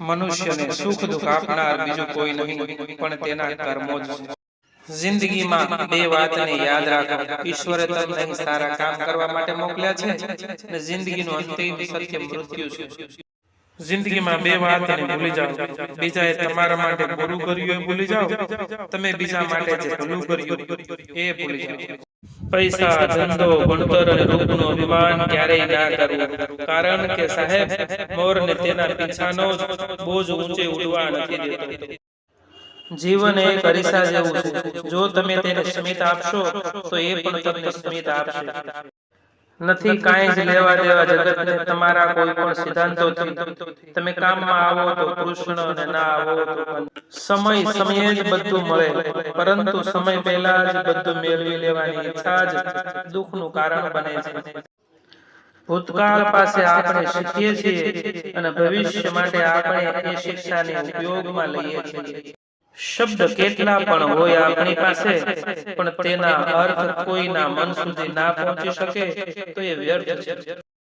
મનુષ્યને સુખ દુઃખ આપનાર બીજું કોઈ નહીં પણ તેના કર્મો જ જિંદગીમાં બે વાતને યાદ રાખો ઈશ્વરે તમને સારા કામ કરવા માટે મોકલ્યા છે અને જિંદગીનું અંતિમ સત્ય મૃત્યુ છે. જિંદગીમાં બે વાતને ભૂલી જાઓ. બીજાએ તમારા માટે બુરું કર્યું એ ભૂલી જાઓ. તમે બીજા માટે જે ભૂલું કર્યું એ ભૂલી જાઓ. પૈસા, ધંધો, ભણતર અને રૂપનું અભિમાન ક્યારેય ના કરવું. કારણ કે સાહેબ મોરને તેના પીછાનો જ બોજ ઊંચે ઉડવા નથી દેતો. જીવન એક અરીસા જેવું છે. જો તમે તેને સ્મિત આપશો, તો એ પણ તમને સ્મિત આપશે. નથી કાંઈ જ લેવા દેવા જગતને તમારા કોઈ પણ સિદ્ધાંતોથી. તમે કામમાં આવો તો કૃષ્ણ અને ના આવો તો સમય સમયે જ બધું મળે. પરંતુ સમય પહેલા જ બધું મેળવી લેવાની ઈચ્છા જ દુઃખનું કારણ બને છે. ભૂતકાળ પાસે આપણે શીખીએ છીએ અને ભવિષ્ય માટે આપણે એ શિક્ષાને ઉપયોગમાં લઈએ છીએ. શબ્દ કેટલા પણ હોય આપણી પાસે પણ તેના અર્થ કોઈના મન સુધી ના પહોંચી શકે તો એ વ્યર્થ છે.